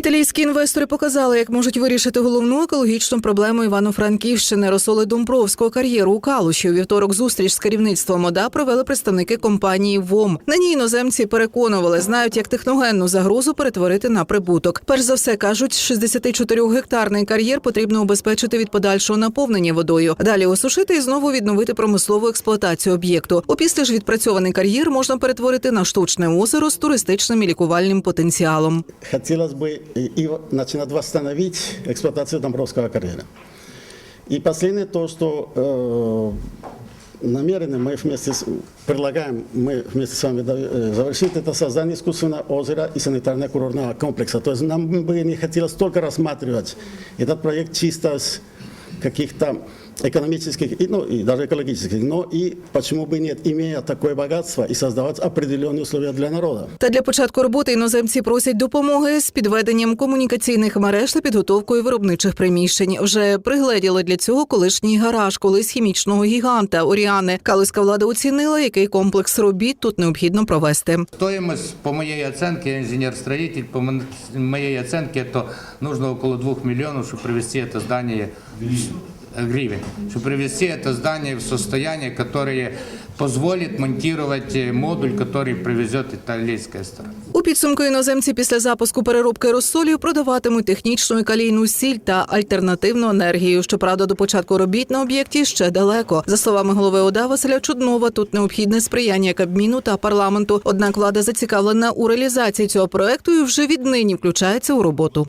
Італійські інвестори показали, як можуть вирішити головну екологічну проблему Івано-Франківщини розсоли Домбровського кар'єру у Калуші. У вівторок зустріч з керівництвом ОДА провели представники компанії ВОМ. На ній іноземці переконували, знають, як техногенну загрозу перетворити на прибуток. Перш за все кажуть, 64-гектарний кар'єр потрібно убезпечити від подальшого наповнення водою. Далі осушити і знову відновити промислову експлуатацію об'єкту. Опісля ж відпрацьований кар'єр можна перетворити на штучне озеро з туристичним і лікувальним потенціалом. Хотелось бы и, и начинать восстановить эксплуатацию Домбровского карьера. И последнее то, что э, намерены мы вместе с, предлагаем мы вместе с вами э, завершить это создание искусственного озера и санитарно-курортного комплекса. То есть нам бы не хотелось только рассматривать этот проект чисто с каких-то экономических, и, ну и даже экологических, но и почему бы нет, имея такое богатство и создавать определенные условия для народа. Та для початку роботи іноземці просять допомоги з підведенням комунікаційних мереж та підготовкою виробничих приміщень. Вже пригледіли для цього колишній гараж, колись хімічного гіганта Оріани. Калузька влада оцінила, який комплекс робіт тут необхідно провести. Стоимость, по моей оценке, я инженер-строитель, по мо- моей оценке, это нужно около 2 миллионов, чтобы привести это здание э, гривен, чтобы привести это здание в состояние, которое позволит монтировать э, модуль, который привезет итальянская сторона. У підсумку іноземці після запуску переробки розсолів продаватимуть технічну і калійну сіль та альтернативну енергію. Щоправда, до початку робіт на об'єкті ще далеко. За словами голови ОДА Василя Чуднова, тут необхідне сприяння Кабміну та парламенту. Однак влада зацікавлена у реалізації цього проекту і вже віднині включається у роботу.